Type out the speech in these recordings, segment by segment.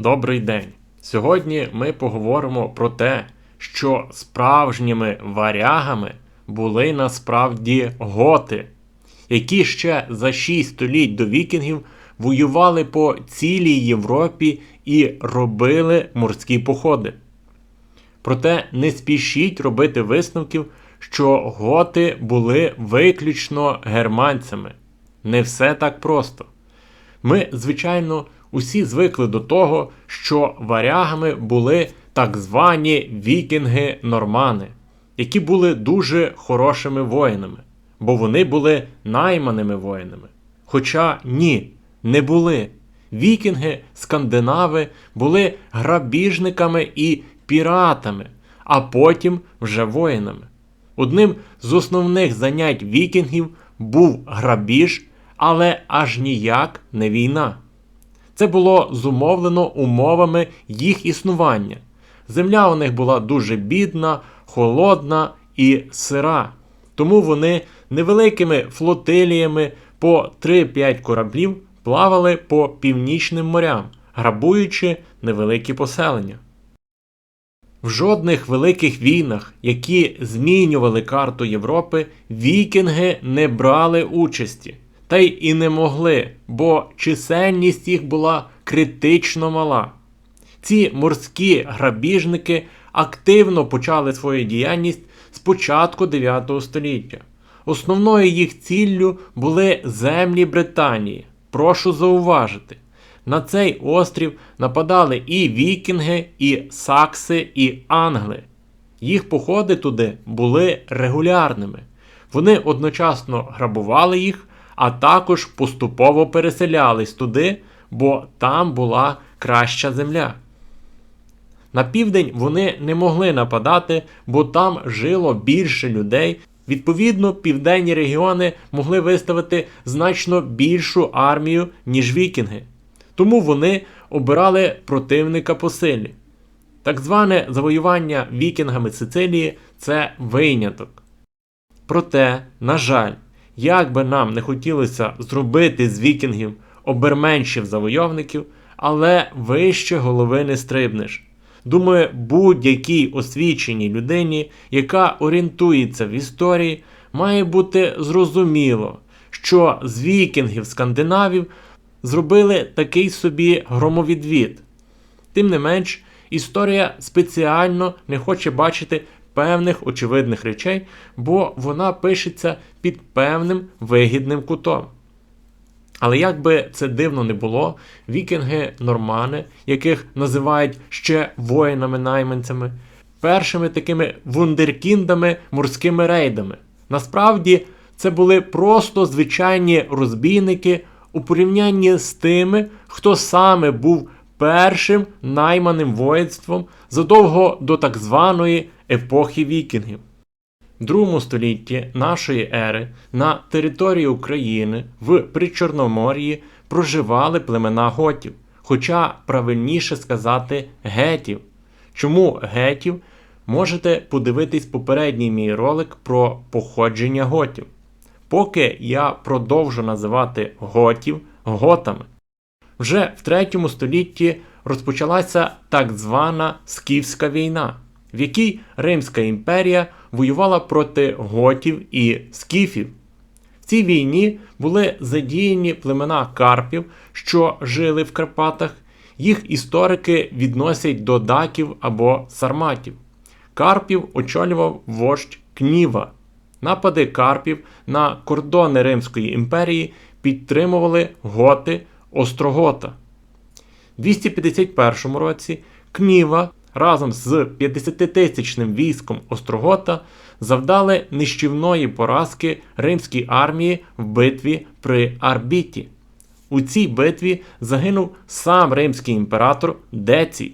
добрий день. Сьогодні ми поговоримо про те, що справжніми варягами були насправді готи, які ще за 6 століть до вікінгів воювали по цілій Європі і робили морські походи. Проте не спішіть робити висновків, що готи були виключно германцями. Не все так просто. Ми, звичайно, усі звикли до того, що варягами були так звані вікінги-нормани, які були дуже хорошими воїнами, бо вони були найманими воїнами. Хоча ні, не були. Вікінги, скандинави були грабіжниками і піратами, а потім вже воїнами. Одним з основних занять вікінгів був грабіж, але аж ніяк не війна. Це було зумовлено умовами їх існування. Земля у них була дуже бідна, холодна і сира. Тому вони невеликими флотиліями по 3-5 кораблів плавали по північним морям, грабуючи невеликі поселення. В жодних великих війнах, які змінювали карту Європи, вікінги не брали участі, та й і не могли, бо чисельність їх була критично мала. Ці морські грабіжники активно почали свою діяльність з початку 9 століття. Основною їх ціллю були землі Британії. Прошу зауважити, на цей острів нападали і вікінги, і сакси, і англи. Їх походи туди були регулярними. Вони одночасно грабували їх, а також поступово переселялись туди, бо там була краща земля. На південь вони не могли нападати, бо там жило більше людей. Відповідно, південні регіони могли виставити значно більшу армію, ніж вікінги. Тому вони обирали противника по силі. Так зване завоювання вікінгами Сицилії це виняток. Проте, на жаль, як би нам не хотілося зробити з вікінгів оберменшів завойовників, але вище голови не стрибнеш. Думаю, будь-якій освіченій людині, яка орієнтується в історії, має бути зрозуміло, що з вікінгів скандинавів зробили такий собі громовідвід. Тим не менш, історія спеціально не хоче бачити певних очевидних речей, бо вона пишеться під певним вигідним кутом. Але як би це дивно не було, вікінги-нормани, яких називають ще воїнами-найманцями, першими такими вундеркіндами морськими рейдами. Насправді це були просто звичайні розбійники у порівнянні з тими, хто саме був першим найманим воїнством задовго до так званої епохи вікінгів. Другому столітті нашої ери на території України в Причорномор'ї проживали племена готів, хоча правильніше сказати гетів. Чому гетів? Можете подивитись попередній мій ролик про походження готів. Поки я продовжу називати готів готами. Вже в 3 столітті розпочалася так звана Скіфська війна, в якій Римська імперія воювала проти готів і скіфів. В цій війні були задіяні племена Карпів, що жили в Карпатах. Їх історики відносять до даків або сарматів. Карпів очолював вождь Кніва. Напади Карпів на кордони Римської імперії підтримували готи Острогота. У 251 році Кніва разом з 50-тисячним військом Острогота завдали нищівної поразки римській армії в битві при Арбіті. У цій битві загинув сам римський імператор Децій.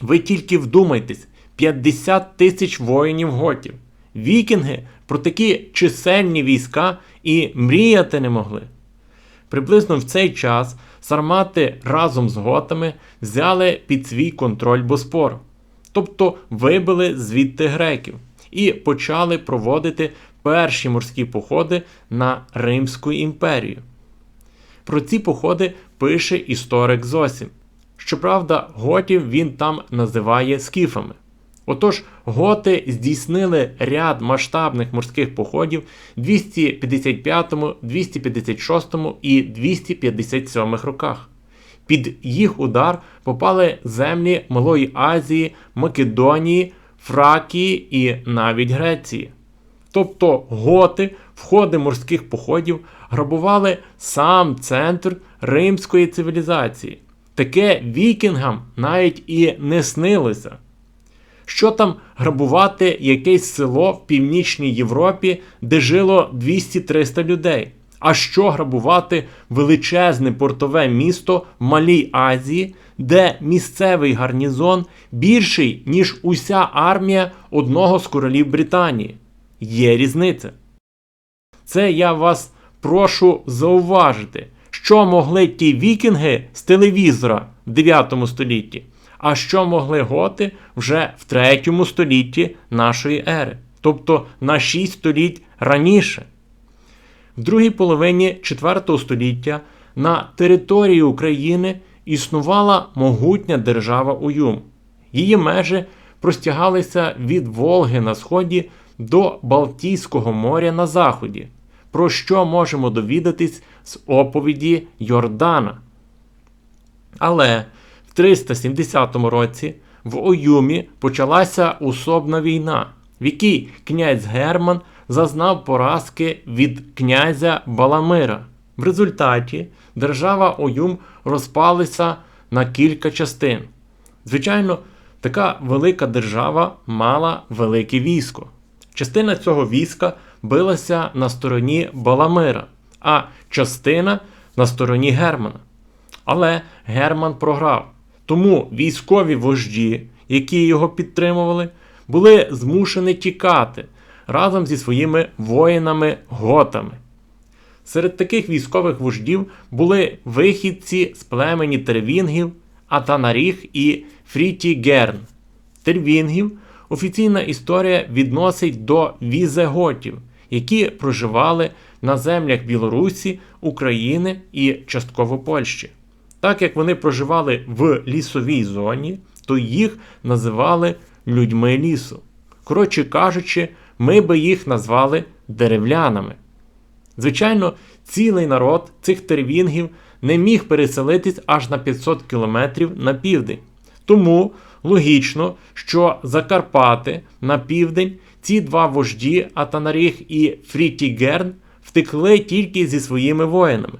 Ви тільки вдумайтесь, 50 тисяч воїнів готів. Вікінги про такі чисельні війська і мріяти не могли. Приблизно в цей час сармати разом з готами взяли під свій контроль Боспор, тобто вибили звідти греків і почали проводити перші морські походи на Римську імперію. Про ці походи пише історик Зосім, Щоправда, готів він там називає скіфами. Отож, готи здійснили ряд масштабних морських походів 255, 256 і 257 роках. Під їх удар попали землі Малої Азії, Македонії, Фракії і навіть Греції. Тобто готи в ходи морських походів грабували сам центр римської цивілізації. Таке вікінгам навіть і не снилося. Що там грабувати якесь село в Північній Європі, де жило 200-300 людей? А що грабувати величезне портове місто в Малій Азії, де місцевий гарнізон більший, ніж уся армія одного з королів Британії? Є різниця. Це я вас прошу зауважити, що могли ті вікінги з телевізора в 9 столітті, а що могли готи вже в 3 столітті нашої ери, тобто на 6 століть раніше. В другій половині 4 століття на території України існувала могутня держава Уюм. Її межі простягалися від Волги на сході до Балтійського моря на заході, про що можемо довідатись з оповіді Йордана. Але 370 році в Оюмі почалася особна війна, в якій князь Герман зазнав поразки від князя Баламира. В результаті держава Оюм розпалася на кілька частин. Звичайно, така велика держава мала велике військо. Частина цього війська билася на стороні Баламира, а частина на стороні Германа. Але Герман програв. Тому військові вожді, які його підтримували, були змушені тікати разом зі своїми воїнами-готами. Серед таких військових вождів були вихідці з племені тервінгів, Атанаріг і Фрітігерн. Тервінгів офіційна історія відносить до візеготів, які проживали на землях Білорусі, України і частково Польщі. Так як вони проживали в лісовій зоні, то їх називали людьми лісу. Коротше кажучи, ми би їх назвали деревлянами. Звичайно, цілий народ цих тервінгів не міг переселитись аж на 500 кілометрів на південь. Тому логічно, що Закарпати на південь ці два вожді Атанаріг і Фрітігерн втекли тільки зі своїми воїнами.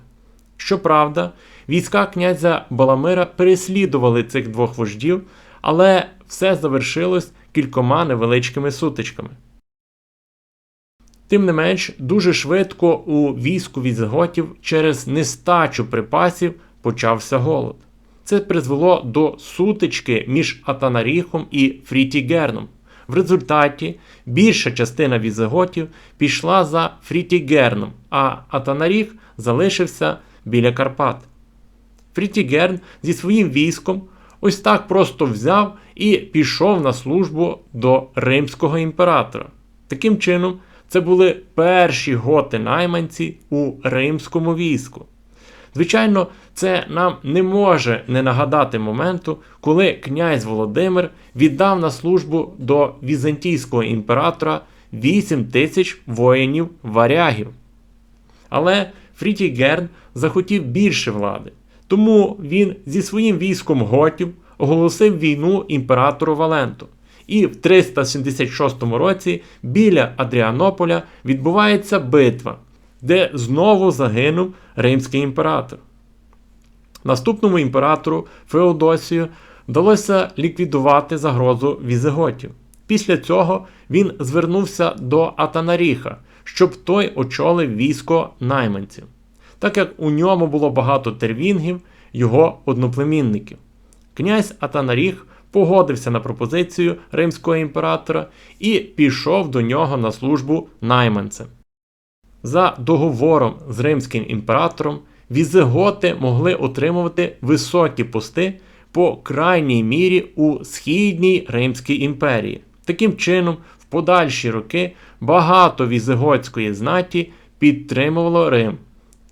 Щоправда, війська князя Баламира переслідували цих двох вождів, але все завершилось кількома невеличкими сутичками. Тим не менш, дуже швидко у війську візготів через нестачу припасів почався голод. Це призвело до сутички між Атанаріхом і Фрітігерном. В результаті більша частина візиготів пішла за Фрітігерном, а Атанаріг залишився біля Карпат. Фрітігерн зі своїм військом ось так просто взяв і пішов на службу до римського імператора. Таким чином, це були перші готи-найманці у римському війську. Звичайно, це нам не може не нагадати моменту, коли князь Володимир віддав на службу до візантійського імператора 8 тисяч воїнів варягів. Але Фрітігерн захотів більше влади, тому він зі своїм військом готів оголосив війну імператору Валенту. І в 376 році біля Адріанополя відбувається битва, де знову загинув римський імператор. Наступному імператору Феодосію вдалося ліквідувати загрозу візиготів. Після цього він звернувся до Атанаріха, щоб той очолив військо найманців, так як у ньому було багато тервінгів, його одноплемінників. Князь Атанаріх погодився на пропозицію римського імператора і пішов до нього на службу найманцем. За договором з римським імператором візиготи могли отримувати високі пости по крайній мірі у Східній Римській імперії. Таким чином, в подальші роки багато візиготської знаті підтримувало Рим.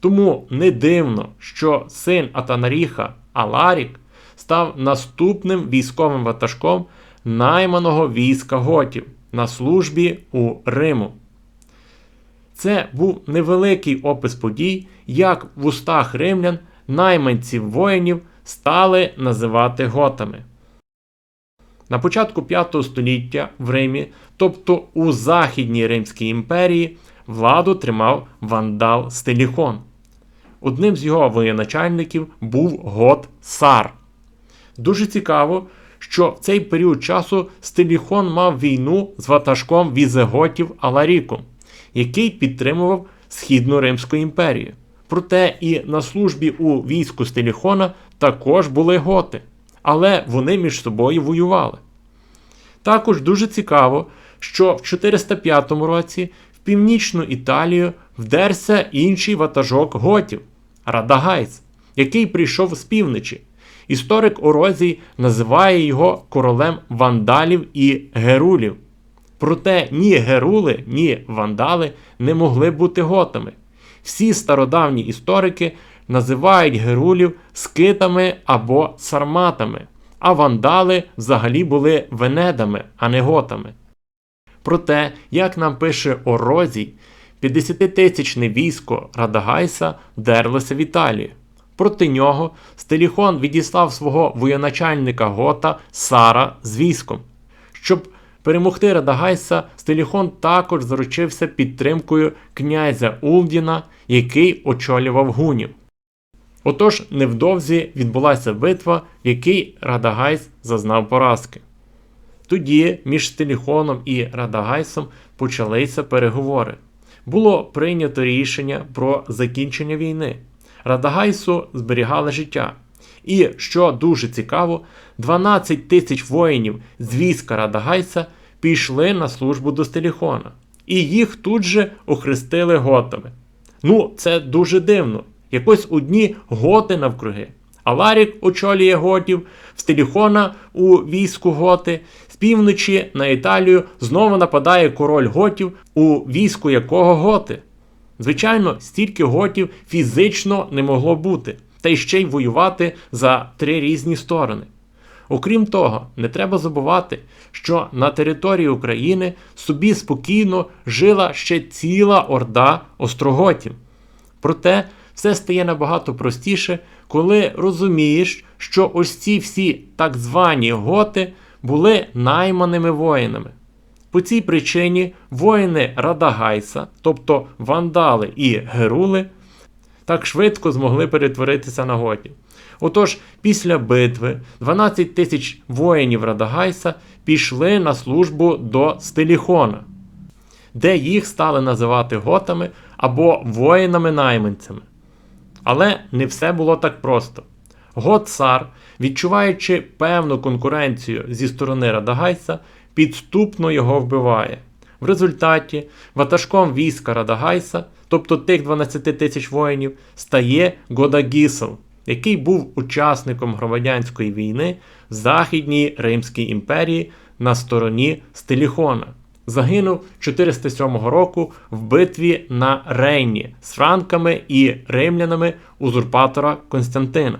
Тому не дивно, що син Атанаріха Аларік став наступним військовим ватажком найманого війська готів на службі у Риму. Це був невеликий опис подій, як в устах римлян найманців воїнів стали називати готами. На початку 5 століття в Римі, тобто у Західній Римській імперії, владу тримав вандал Стеліхон. Одним з його воєначальників був гот Сар. Дуже цікаво, що в цей період часу Стеліхон мав війну з ватажком візеготів Аларіком, який підтримував Східну Римську імперію. Проте і на службі у війську Стеліхона також були готи, але вони між собою воювали. Також дуже цікаво, що в 405 році в північну Італію вдерся інший ватажок готів Радагайс, який прийшов з півночі. Історик Орозій називає його королем вандалів і герулів. Проте ні герули, ні вандали не могли бути готами. Всі стародавні історики називають герулів скитами або сарматами, а вандали взагалі були венедами, а не готами. Проте, як нам пише Орозій, 50-тисячне військо Радагайса вдерлося в Італію. Проти нього Стеліхон відіслав свого воєначальника Гота Сара з військом. Щоб перемогти Радагайса, Стеліхон також заручився підтримкою князя Улдіна, який очолював гунів. Отож, невдовзі відбулася битва, в якій Радагайс зазнав поразки. Тоді між Стеліхоном і Радагайсом почалися переговори. Було прийнято рішення про закінчення війни. Радагайсу зберігали життя. І, що дуже цікаво, 12 тисяч воїнів з війська Радагайса пішли на службу до Стеліхона. І їх тут же охрестили готами. Ну, це дуже дивно. Якось одні готи навкруги. Аларік очолює готів, Стеліхона у війську готи, півночі на Італію знову нападає король готів, у війську якого готи. Звичайно, стільки готів фізично не могло бути, та й ще й воювати за три різні сторони. Окрім того, не треба забувати, що на території України собі спокійно жила ще ціла орда остроготів. Проте все стає набагато простіше, коли розумієш, що ось ці всі так звані готи були найманими воїнами. По цій причині воїни Радагайса, тобто вандали і герули, так швидко змогли перетворитися на готів. Отож, після битви 12 тисяч воїнів Радагайса пішли на службу до Стеліхона, де їх стали називати готами або воїнами-найманцями. Але не все було так просто. Гот-цар, відчуваючи певну конкуренцію зі сторони Радагайса, підступно його вбиває. В результаті ватажком війська Радагайса, тобто тих 12 тисяч воїнів, стає Годагісел, який був учасником громадянської війни в Західній Римській імперії на стороні Стеліхона. Загинув 407 року в битві на Рейні з франками і римлянами узурпатора Константина.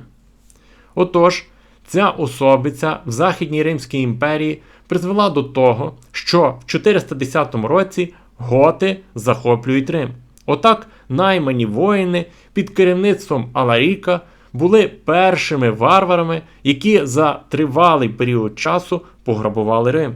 Отож, ця особиця в Західній Римській імперії призвела до того, що в 410 році готи захоплюють Рим. Отак наймані воїни під керівництвом Аларіка були першими варварами, які за тривалий період часу пограбували Рим.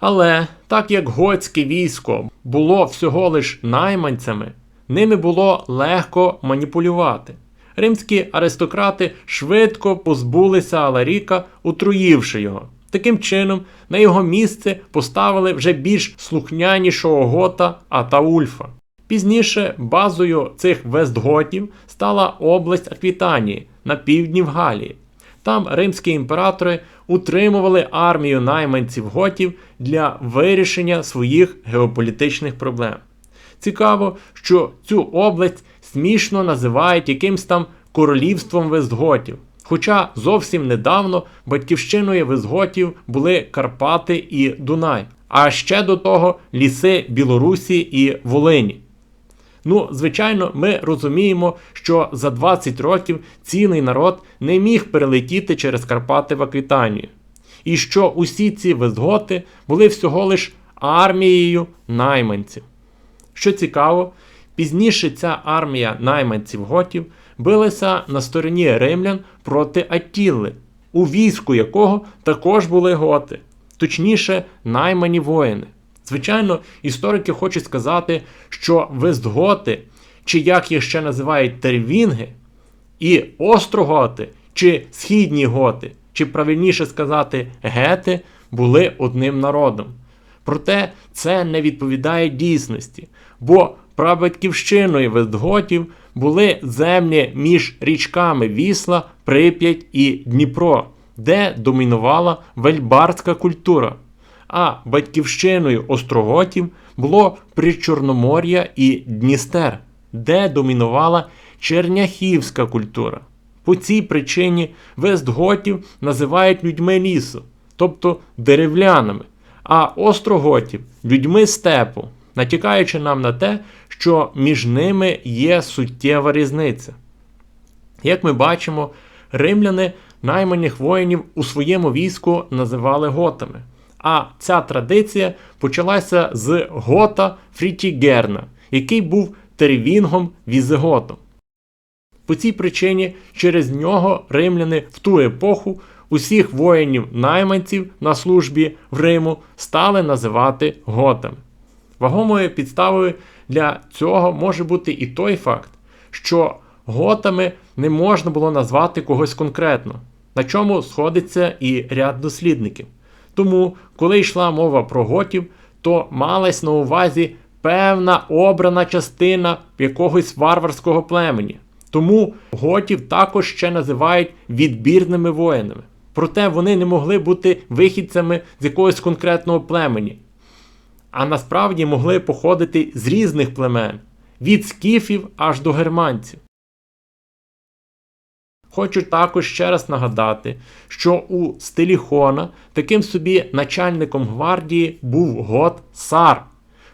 Але так як готське військо було всього лиш найманцями, ними було легко маніпулювати. Римські аристократи швидко позбулися Аларіка, отруївши його. Таким чином, на його місце поставили вже більш слухнянішого гота Атаульфа. Пізніше базою цих вестготів стала область Аквітанії на півдні в Галії. Там римські імператори утримували армію найманців готів для вирішення своїх геополітичних проблем. Цікаво, що цю область смішно називають якимсь там королівством вестготів. Хоча зовсім недавно батьківщиною вестготів були Карпати і Дунай, а ще до того ліси Білорусі і Волині. Ну, звичайно, ми розуміємо, що за 20 років цілий народ не міг перелетіти через Карпати в Аквітанію. І що усі ці вестготи були всього лиш армією найманців. Що цікаво, пізніше ця армія найманців готів билася на стороні римлян проти Аттіли, у війську якого також були готи, точніше, наймані воїни. Звичайно, історики хочуть сказати, що вестготи, чи як їх ще називають тервінги, і остроготи, чи східні готи, чи правильніше сказати, гети, були одним народом. Проте це не відповідає дійсності, бо прабатьківщиною вестготів були землі між річками Вісла, Прип'ять і Дніпро, де домінувала вельбарська культура. А батьківщиною остроготів було Причорномор'я і Дністер, де домінувала черняхівська культура. По цій причині вестготів називають людьми лісу, тобто деревлянами, а остроготів людьми степу, натякаючи нам на те, що між ними є суттєва різниця. Як ми бачимо, римляни найманих воїнів у своєму війську називали готами. А ця традиція почалася з Гота Фрітігерна, який був тервінгом Візиготом. По цій причині через нього римляни в ту епоху усіх воїнів-найманців на службі в Риму стали називати готами. Вагомою підставою для цього може бути і той факт, що готами не можна було назвати когось конкретно, на чому сходиться і ряд дослідників. Тому, коли йшла мова про готів, то малась на увазі певна обрана частина якогось варварського племені. Тому готів також ще називають відбірними воїнами. Проте вони не могли бути вихідцями з якогось конкретного племені, а насправді могли походити з різних племен від скіфів аж до германців. Хочу також ще раз нагадати, що у стилі Хона таким собі начальником гвардії був гот Сар.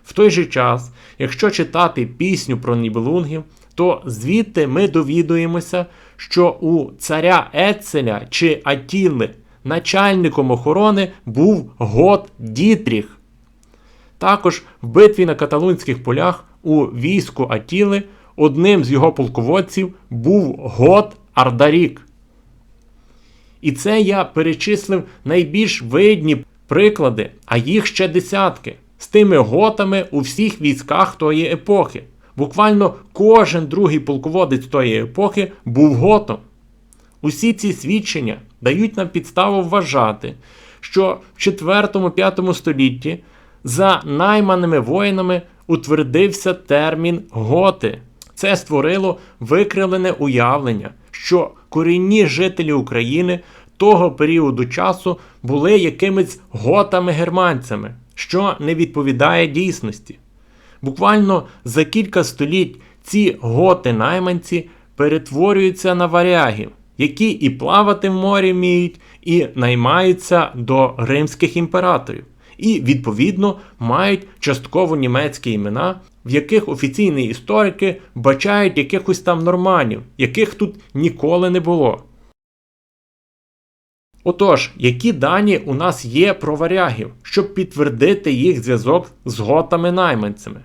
В той же час, якщо читати пісню про Нібелунгів, то звідти ми довідуємося, що у царя Ецеля чи Атіли начальником охорони був гот Дітріх. Також в битві на каталунських полях у війську Атіли одним з його полководців був гот Ардарік. І це я перечислив найбільш видні приклади, а їх ще десятки, з тими готами у всіх військах тої епохи. Буквально кожен другий полководець тої епохи був готом. Усі ці свідчення дають нам підставу вважати, що в 4-5 столітті за найманими воїнами утвердився термін готи. Це створило викривлене уявлення, що корінні жителі України того періоду часу були якимись готами-германцями, що не відповідає дійсності. Буквально за кілька століть ці готи-найманці перетворюються на варягів, які і плавати в морі вміють, і наймаються до римських імператорів, і, відповідно, мають частково німецькі імена, в яких офіційні історики бачають якихось там норманів, яких тут ніколи не було. Отож, які дані у нас є про варягів, щоб підтвердити їх зв'язок з готами-найманцями?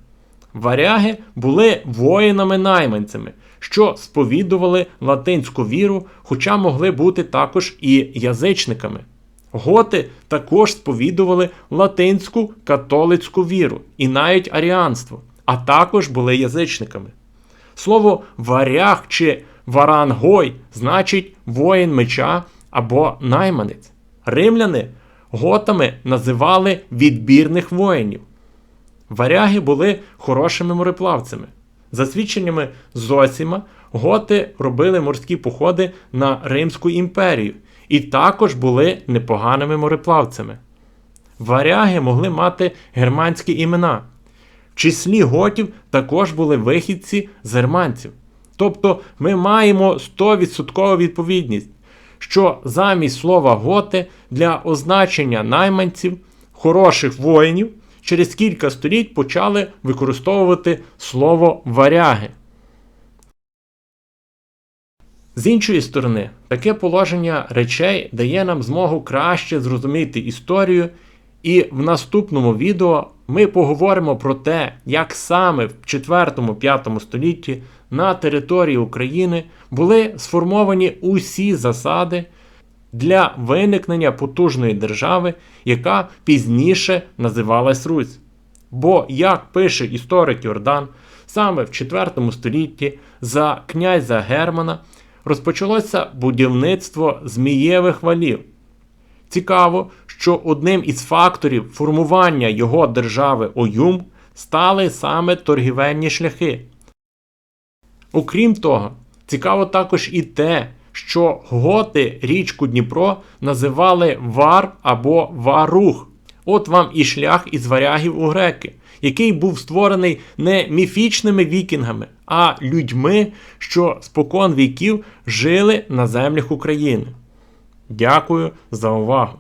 Варяги були воїнами-найманцями, що сповідували латинську віру, хоча могли бути також і язичниками. Готи також сповідували латинську католицьку віру і навіть аріанство, а також були язичниками. Слово варяг чи варангой значить воїн меча або найманець. Римляни готами називали відбірних воїнів. Варяги були хорошими мореплавцями. За свідченнями Зосіма, готи робили морські походи на Римську імперію і також були непоганими мореплавцями. Варяги могли мати германські імена. В числі готів також були вихідці з германців. Тобто ми маємо 100% відповідність, що замість слова готи для означення найманців, хороших воїнів через кілька століть почали використовувати слово варяги. З іншої сторони, таке положення речей дає нам змогу краще зрозуміти історію, і в наступному відео ми поговоримо про те, як саме в 4-5 столітті на території України були сформовані усі засади для виникнення потужної держави, яка пізніше називалась Русь. Бо, як пише історик Йордан, саме в 4 столітті за князя Германа розпочалося будівництво змієвих валів. Цікаво, що одним із факторів формування його держави Оюм стали саме торгівельні шляхи. Окрім того, цікаво також і те, що готи річку Дніпро називали Вар або Варух. От вам і шлях із варягів у греки, який був створений не міфічними вікінгами, а людьми, що спокон віків жили на землях України. Дякую за увагу!